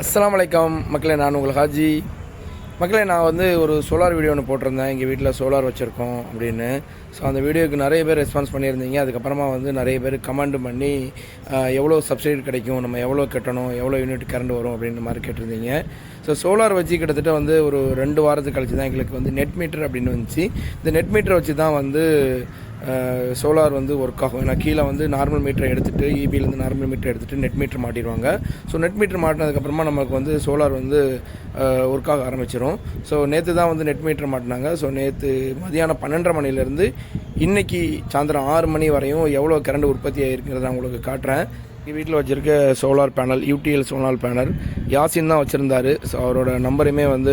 அஸ்லாம் வலைக்கம் மக்களே நான் உங்கள் ஹாஜி. மக்களே நான் வந்து ஒரு சோலார் வீடியோ ஒன்று போட்டிருந்தேன். எங்கள் வீட்டில் சோலார் வச்சுருக்கோம் அப்படின்னு. ஸோ அந்த வீடியோக்கு நிறைய பேர் ரெஸ்பான்ஸ் பண்ணியிருந்தீங்க. அதுக்கப்புறமா வந்து நிறைய பேர் கமெண்ட் பண்ணி எவ்வளோ சப்சிடி கிடைக்கும்? நம்ம எவ்வளோ கட்டணும்? எவ்வளோ யூனிட் கரண்ட் வரும்? அப்படின்ற மாதிரி கேட்டிருந்தீங்க. ஸோ சோலார் வச்சு கிட்டத்தட்ட வந்து ஒரு ரெண்டு வாரத்துக்கு கழிச்சு தான் எங்களுக்கு வந்து நெட் மீட்டர் அப்படின்னு வந்துச்சு. இந்த நெட் மீட்டரை வச்சு தான் வந்து சோலார் வந்து ஒர்க் ஆகும் ஏன்னா கீழே வந்து நார்மல் மீட்டரை எடுத்துகிட்டு இபிலேருந்து நார்மல் மீட்டர் எடுத்துகிட்டு நெட் மீட்டர் மாட்டிடுவாங்க. ஸோ நெட் மீட்டர் மாட்டினதுக்கப்புறமா நமக்கு வந்து சோலார் வந்து ஒர்க் ஆக ஆரம்பிச்சிடும் ஸோ நேற்று தான் வந்து நெட் மீட்டர் மாட்டினாங்க. ஸோ நேற்று மதியானம் பன்னெண்டரை மணிலேருந்து இன்னைக்கு சாயந்தரம் ஆறு மணி வரையும் எவ்வளோ கரண்ட் உற்பத்தி ஆகிருக்கிறத நான் உங்களுக்கு காட்டுறேன். எங்கள் வீட்டில் வச்சுருக்க solar panel UTL solar panel Yasin தான் வச்சுருந்தாரு. ஸோ அவரோட நம்பருமே வந்து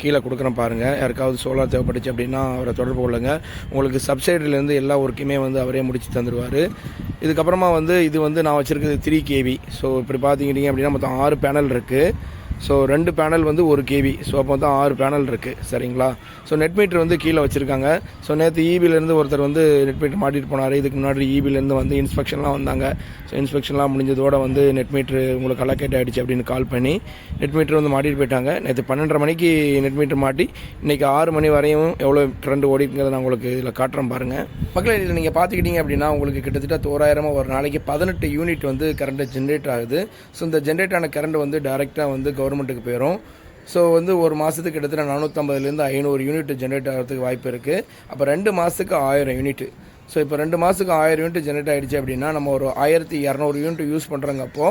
கீழே கொடுக்குறேன் பாருங்கள் யாருக்காவது சோலார் தேவைப்பட்டுச்சு அப்படின்னா அவரை தொடர்பு கொள்ளுங்க. உங்களுக்கு சப்சைடிலேருந்து எல்லா ஒர்க்குமே வந்து அவரே முடித்து தந்துடுவார் இதுக்கப்புறமா வந்து இது வந்து நான் வச்சுருக்கிறது த்ரீ கேவி ஸோ இப்படி பார்த்துக்கிட்டிங்க அப்படின்னா மொத்தம் ஆறு பேனல் இருக்குது ஸோ ரெண்டு பேனல் வந்து ஒரு கேவி ஸோ அப்போ தான் ஆறு பேனல் இருக்குது சரிங்களா? ஸோ நெட் மீட்டர் வந்து கீழே வச்சுருக்காங்க. ஸோ நேற்று இபிலேருந்து ஒருத்தர் வந்து நெட் மீட்டர் மாட்டிட்டு போனார். இதுக்கு முன்னாடி இபிலேருந்து வந்து இன்ஸ்பெக்ஷன்லாம் வந்தாங்க. ஸோ இன்ஸ்பெக்ஷன்லாம் முடிஞ்சதோட வந்து நெட் மீட்ரு உங்களுக்கு அலக்கேட் ஆகிடுச்சு அப்படின்னு கால் பண்ணி நெட் மீட்டர் வந்து மாட்டிட்டு போயிட்டாங்க. நேற்று பன்னெண்டரை மணிக்கு நெட் மீட்டர் மாட்டி இன்றைக்கி ஆறு மணி வரையும் எவ்வளோ ட்ரெண்ட் ஓடிக்குங்கிறத நான் உங்களுக்கு இதில் காட்டுறேன் பாருங்கள் மக்களை இதில் நீங்கள் பார்த்துக்கிட்டீங்க அப்படின்னா உங்களுக்கு கிட்டத்தட்ட தோராயிரமாக ஒரு நாளைக்கு பதினெட்டு யூனிட் வந்து கரண்ட்டு ஜென்ரேட் ஆகுது. ஸோ இந்த ஜென்ரேட் ஆன கரண்ட் வந்து டைரெக்டாக வந்து கவர்மெண்ட்டுக்கு போயிடும் ஸோ வந்து ஒரு மாதத்துக்கு கிட்டத்தட்ட நானூற்றம்பதுலேருந்து ஐநூறு யூனிட் ஜென்ரேட் ஆகிறதுக்கு வாய்ப்பு இருக்குது அப்போ ரெண்டு மாதத்துக்கு ஆயிரம் யூனிட் ஸோ இப்போ ரெண்டு மாதத்துக்கு ஆயிரம் யூனிட் ஜென்ரேட் ஆகிடுச்சு அப்படின்னா நம்ம ஒரு ஆயிரத்தி இரநூறு யூனிட் யூஸ் பண்ணுறங்கப்போ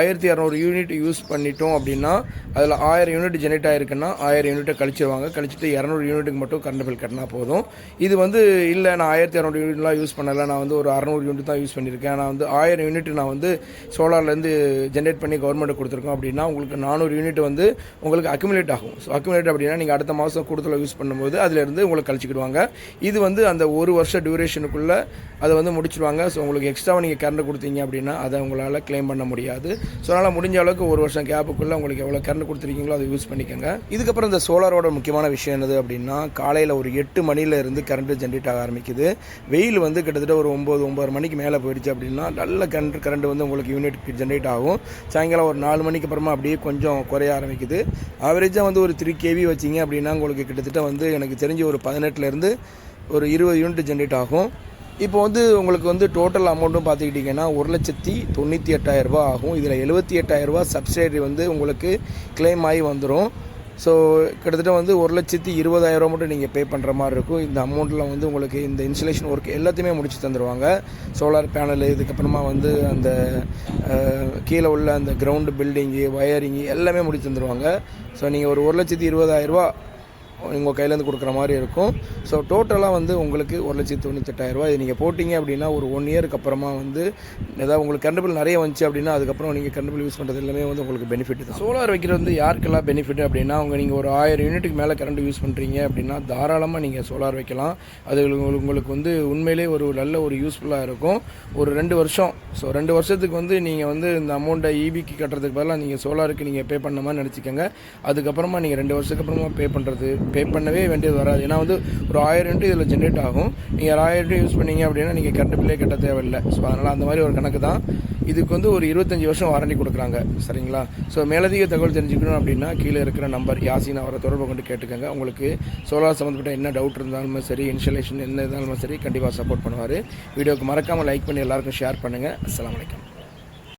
ஆயிரத்தி இரநூறு யூனிட் யூஸ் பண்ணிட்டோம் அப்படின்னா அதில் ஆயிரம் யூனிட் ஜென்ரேட் ஆகிருக்குன்னா ஆயிரம் யூனிட்டை கழிச்சிருவாங்க. கழிச்சிட்டு இரநூறு யூனிட்டுக்கு மட்டும் கரண்ட் பில் கட்டினா போதும். இது வந்து இல்லை நான் ஆயிரத்தி இரநூறு யூனிட்லாம் யூஸ் பண்ணலை. நான் வந்து ஒரு அறநூறு யூனிட் தான் யூஸ் பண்ணியிருக்கேன் நான் வந்து ஆயிரம் யூனிட் நான் வந்து சோலார்லேருந்து ஜென்ரேட் பண்ணி கவர்மெண்ட் கொடுத்துருக்கோம் அப்படின்னா உங்களுக்கு நானூறு யூனிட் வந்து உங்களுக்கு அக்யூமுலேட் ஆகும். ஸோ அக்யூமுலேட் அப்படின்னா நீங்கள் அடுத்த மாதம் கூடுதலாக யூஸ் பண்ணும்போது அதிலேருந்து உங்களுக்கு கழிச்சிக்கிடுவாங்க. இது வந்து அந்த ஒரு வருஷ டியூரேஷனுக்குள்ளே அதை வந்து முடிச்சிடுவாங்க ஸோ உங்களுக்கு எக்ஸ்ட்ராவாக நீங்கள் கரண்ட் கொடுத்தீங்க அப்படின்னா அதை உங்களால் க்ளைம் பண்ண முடியாது. ஸோ அதனால் முடிஞ்ச அளவுக்கு ஒரு வருஷம் கேப்புக்குள்ளே உங்களுக்கு எவ்வளோ கரண்ட் கொடுத்துருக்கீங்களோ அதை யூஸ் பண்ணிக்கோங்க. இதுக்கப்புறம் இந்த சோலாரோட முக்கியமான விஷயம் என்னது அப்படின்னா காலையில் ஒரு எட்டு மணிலேருந்து கரண்ட்டு ஜென்ரேட் ஆக ஆரம்பிக்குது. வெயில் வந்து கிட்டத்தட்ட ஒரு ஒம்பது ஒம்பது மணிக்கு மேலே போயிடுச்சு அப்படின்னா நல்ல கரண்ட் கரண்ட் வந்து உங்களுக்கு யூனிட் ஜென்ரேட் ஆகும். சாயங்காலம் ஒரு நாலு மணிக்கு அப்புறமா அப்படியே கொஞ்சம் குறைய ஆரம்பிக்குது. ஆவரேஜாக வந்து ஒரு த்ரீ கேவி வச்சிங்க அப்படின்னா உங்களுக்கு கிட்டத்தட்ட வந்து எனக்கு தெரிஞ்சு ஒரு பதினெட்டுலேருந்து ஒரு இருபது யூனிட் ஜென்ரேட் ஆகும். இப்போ வந்து உங்களுக்கு வந்து டோட்டல் அமௌண்ட்டும் பார்த்துக்கிட்டிங்கன்னா ஒரு லட்சத்தி தொண்ணூற்றி எட்டாயிரரூபா ஆகும். இதில் எழுபத்தி எட்டாயிரரூபா சப்சிடரி வந்து உங்களுக்கு கிளைம் ஆகி வந்துடும் ஸோ கிட்டத்தட்ட வந்து ஒரு லட்சத்தி இருபதாயிரம் மட்டும் நீங்கள் பே பண்ணுற மாதிரி இருக்கும். இந்த அமௌண்ட்டில் வந்து உங்களுக்கு இந்த இன்சுலேஷன் ஒர்க் எல்லாத்தையுமே முடிச்சு தந்துடுவாங்க சோலார் பேனல் இதுக்கப்புறமா வந்து அந்த கீழே உள்ள அந்த கிரவுண்டு பில்டிங்கு ஒயரிங்கு எல்லாமே முடிச்சு தந்துடுவாங்க ஸோ நீங்கள் ஒரு ஒரு லட்சத்தி இருபதாயிரரூபா உங்கள் கையிலேருந்து கொடுக்குற மாதிரி இருக்கும். ஸோ டோட்டலாக வந்து உங்களுக்கு ஒரு லட்சத்தி தொண்ணூத்தெட்டாயிரரூபா இது நீங்கள் போட்டிங்க அப்படின்னா ஒரு ஒன் இயருக்கு அப்புறமா வந்து ஏதாவது உங்களுக்கு கரண்ட் பில் நிறைய வந்துச்சு அப்படின்னா அதுக்கப்புறம் நீங்கள் கரண்ட் பில் யூஸ் பண்ணுறது எல்லாமே வந்து உங்களுக்கு பெனிஃபிட் தான். சோலார் வைக்கிறது வந்து யாருக்கெல்லாம் பெனிஃபிட் அப்படின்னா அவங்க நீங்கள் ஒரு ஆயிரம் யூனிட்டுக்கு மேலே கரண்ட் யூஸ் பண்ணுறீங்க அப்படின்னா தாராளமாக நீங்கள் சோலார் வைக்கலாம். அது உங்களுக்கு உங்களுக்கு வந்து உண்மையிலே ஒரு நல்ல ஒரு யூஸ்ஃபுல்லாக இருக்கும். ஒரு ரெண்டு வருஷம். ஸோ ரெண்டு வருஷத்துக்கு வந்து நீங்கள் வந்து இந்த அமௌண்ட்டை இபிக்கு கட்டுறதுக்கு பதிலாக நீங்கள் சோலாருக்கு நீங்கள் பே பண்ண மாதிரி நினச்சிக்கோங்க. அதுக்கப்புறமா நீங்கள் ரெண்டு வருஷத்துக்கு அப்புறமா பே பண்ணுறது பே பண்ணவே வேண்டியது வராது. ஏன்னா வந்து ஒரு ஆயிரம் யூனிட் இதில் ஜென்ரேட் ஆகும். நீங்கள் ஆயிரம் யூனிட் யூஸ் பண்ணீங்க அப்படின்னா நீங்கள் கரண்ட் பில்லே கட்ட தேவையில்லை. ஸோ அதனால் அந்த மாதிரி ஒரு கணக்கு தான். இதுக்கு வந்து ஒரு இருபத்தஞ்சி வருஷம் வாரண்டி கொடுக்குறாங்க. சரிங்களா? ஸோ மேலதிக தகவல் தெரிஞ்சுக்கணும் அப்படின்னா கீழே இருக்கிற நம்பர் யாசின் அவரை தொடர்பு கொண்டு கேட்டுக்கோங்க. உங்களுக்கு சோலார் சம்மந்தப்பட்ட என்ன டவுட் இருந்தாலும் சரி இன்ஸ்டலேஷன் என்ன இருந்தாலும் சரி கண்டிப்பாக சப்போர்ட் பண்ணுவார். வீடியோக்கு மறக்காமல் லைக் பண்ணி எல்லாருக்கும் ஷேர் பண்ணுங்கள் அஸ்லாம் வலைக்கம்